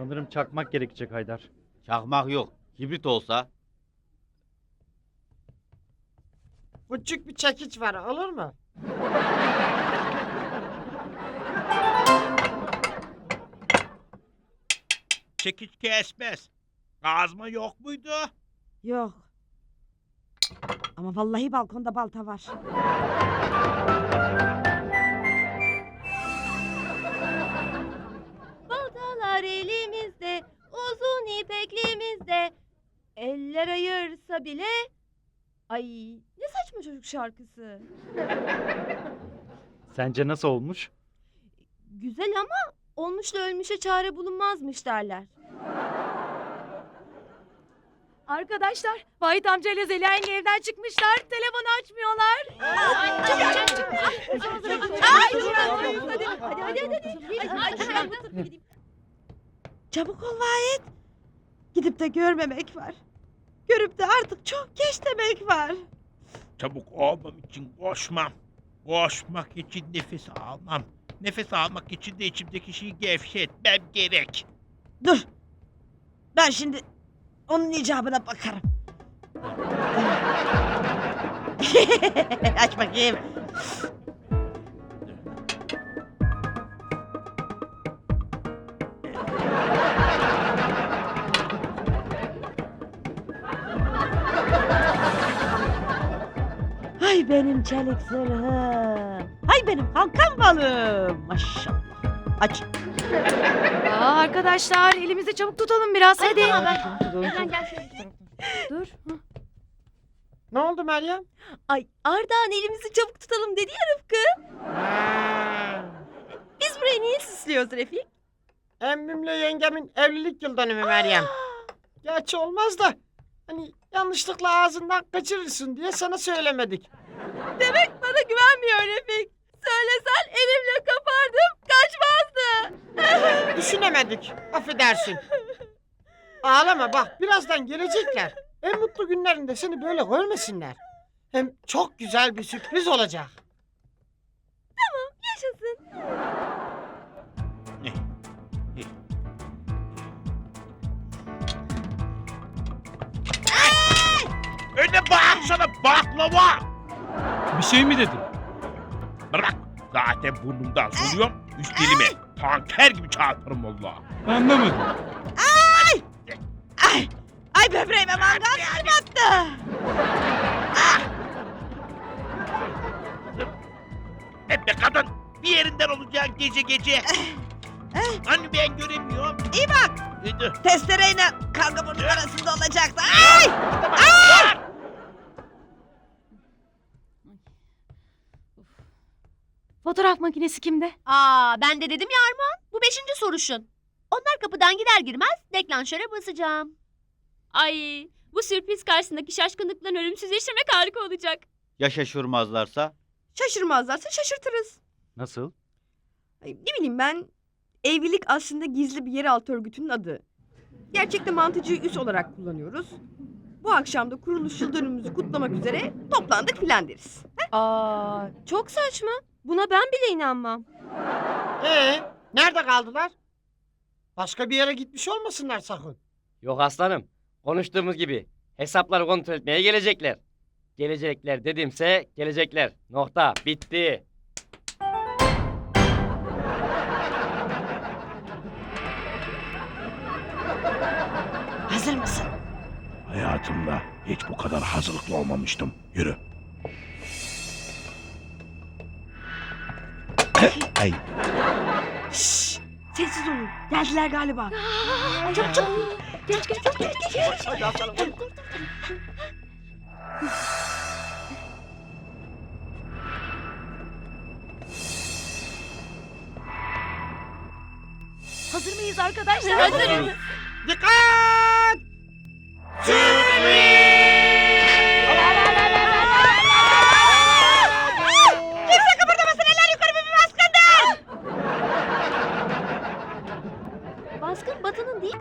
Sanırım çakmak gerekecek Haydar. Çakmak yok. Kibrit olsa. Küçük bir çekiç var olur mu? Çekiç kesmez. Kazma yok muydu? Yok. Ama vallahi balkonda balta var. Ayırsa bile... Ay ne saçma çocuk şarkısı. Sence nasıl olmuş? Güzel ama olmuşla ölmüşe çare bulunmazmış derler. Arkadaşlar, Vahit amcayla Zeliha yenge evden çıkmışlar. Telefonu açmıyorlar. Hadi, hadi, hadi, hadi. Çabuk ol Vahit. Gidip de görmemek var. Görüp de artık çok geç demek var. Çabuk olmam için koşmam. Koşmak için nefes almam. Nefes almak için de içimdeki şeyi gevşetmem gerek. Dur. Ben şimdi onun icabına bakarım. Aç bakayım. Ay benim çelik zırhım. Ay benim kalkan balım. Maşallah. Aç. Aa, arkadaşlar elimizi çabuk tutalım biraz hadi. Dur. Ne oldu Meryem? Ay Ardahan elimizi çabuk tutalım dedi ya Rıfkı. Ha. Biz burayı niye süslüyoruz Refik? Emmimle yengemin evlilik yıl dönümü Meryem. Gerçi olmaz da hani yanlışlıkla ağzından kaçırırsın diye sana söylemedik. Demek bana güvenmiyor Refik. Söylesen elimle kapardım kaçmazdı. Düşünemedik. Affedersin. Ağlama bak birazdan gelecekler. En mutlu günlerinde seni böyle görmesinler. Hem çok güzel bir sürpriz olacak. Yaşasın. Öyle bağırsana baklava. Bir şey mi dedin? Bırak. Zaten burnumdan soruyorum. Üst dilime. Tanker gibi çarparım valla. Anlamadım. Ay! Ay böbreğime mangal kim attı? Hep be kadın. Bir yerinden olacaksın gece gece. Hani ben göremiyorum. İyi bak. Hadi. Testereyle kavga burnun arasında olacaktı. Ay! Var. Fotoğraf makinesi kimde? Aa ben de dedim ya Armağan. Bu beşinci soruşun. Onlar kapıdan girer girmez deklanşöre basacağım. Ay bu sürpriz karşısındaki şaşkınlıkla ölümsüzleştirmek harika olacak. Ya şaşırmazlarsa? Şaşırmazlarsa şaşırtırız. Nasıl? Ay, ne bileyim ben evlilik aslında gizli bir yeraltı örgütünün adı. Gerçekte mantıcıyı üs olarak kullanıyoruz. Bu akşam da kuruluş yıl dönümümüzü kutlamak üzere toplandık filan deriz. Aa çok saçma. Buna ben bile inanmam. Ee, nerede kaldılar? Başka bir yere gitmiş olmasınlar sakın. Yok aslanım. Konuştuğumuz gibi hesapları kontrol etmeye gelecekler. Gelecekler dedimse gelecekler. Nokta. Bitti. Hiç bu kadar hazırlıklı olmamıştım. Yürü. Ay. Şşş! Sessiz olun. Geldiler galiba. Çabuk çabuk. Geç geç geç geç. geç. Hazır mıyız arkadaşlar? Hazırız. Dikkat! Baskın Batı'nın değil.